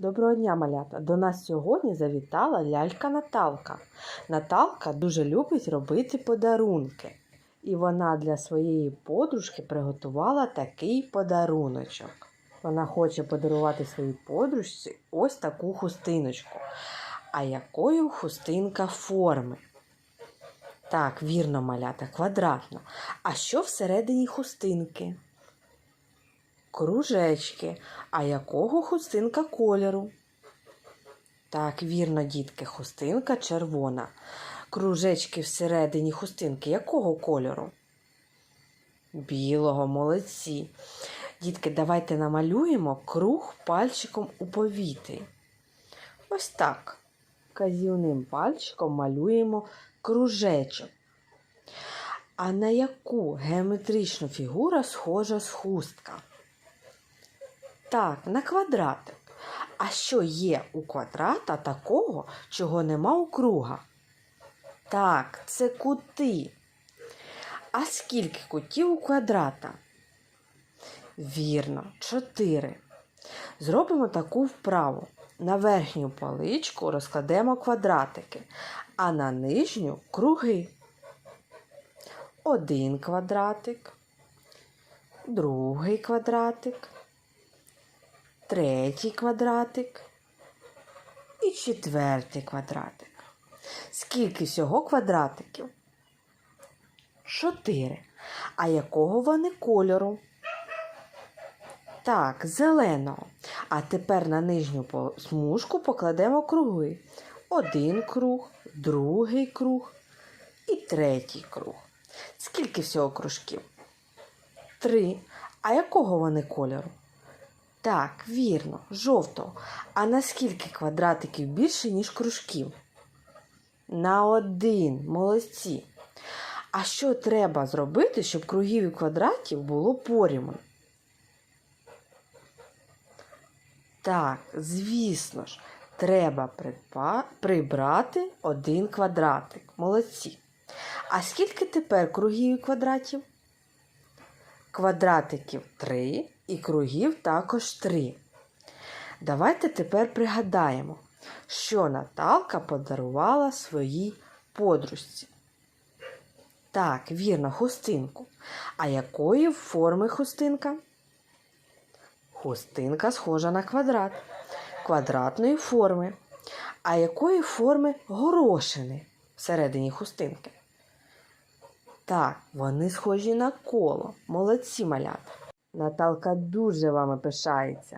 Доброго дня, малята! До нас сьогодні завітала лялька Наталка. Наталка дуже любить робити подарунки. І вона для своєї подружки приготувала такий подаруночок. Вона хоче подарувати своїй подружці ось таку хустиночку. А якою хустинка форми? Так, вірно, малята, квадратна. А що всередині хустинки? Кружечки. А якого хустинка кольору? Так, вірно, дітки, хустинка червона. Кружечки всередині хустинки якого кольору? Білого, молодці. Дітки, давайте намалюємо круг пальчиком у повітрі. Ось так. Казівним пальчиком малюємо кружечок. А на яку геометричну фігуру схожа з хустка? Так, на квадратик. А що є у квадрата такого, чого нема у круга? Так, це кути. А скільки кутів у квадрата? Вірно, чотири. Зробимо таку вправу. На верхню паличку розкладемо квадратики, а на нижню круги. Один квадратик, другий квадратик, третій квадратик і четвертий квадратик. Скільки всього квадратиків? Чотири. А якого вони кольору? Так, зеленого. А тепер на нижню смужку покладемо круги. Один круг, другий круг і третій круг. Скільки всього кружків? Три. А якого вони кольору? Так, вірно, жовтого. А на скільки квадратиків більше, ніж кружків? На один. Молодці. А що треба зробити, щоб кругів і квадратів було порівну? Так, звісно ж, треба прибрати один квадратик. Молодці. А скільки тепер кругів і квадратів? Квадратиків 3 і кругів також 3. Давайте тепер пригадаємо, що Наталка подарувала своїй подружці. Так, вірно, хустинку. А якої форми хустинка? Хустинка схожа на квадрат, квадратної форми. А якої форми горошини всередині хустинки? Так, вони схожі на коло. Молодці малята. Наталка дуже вами пишається.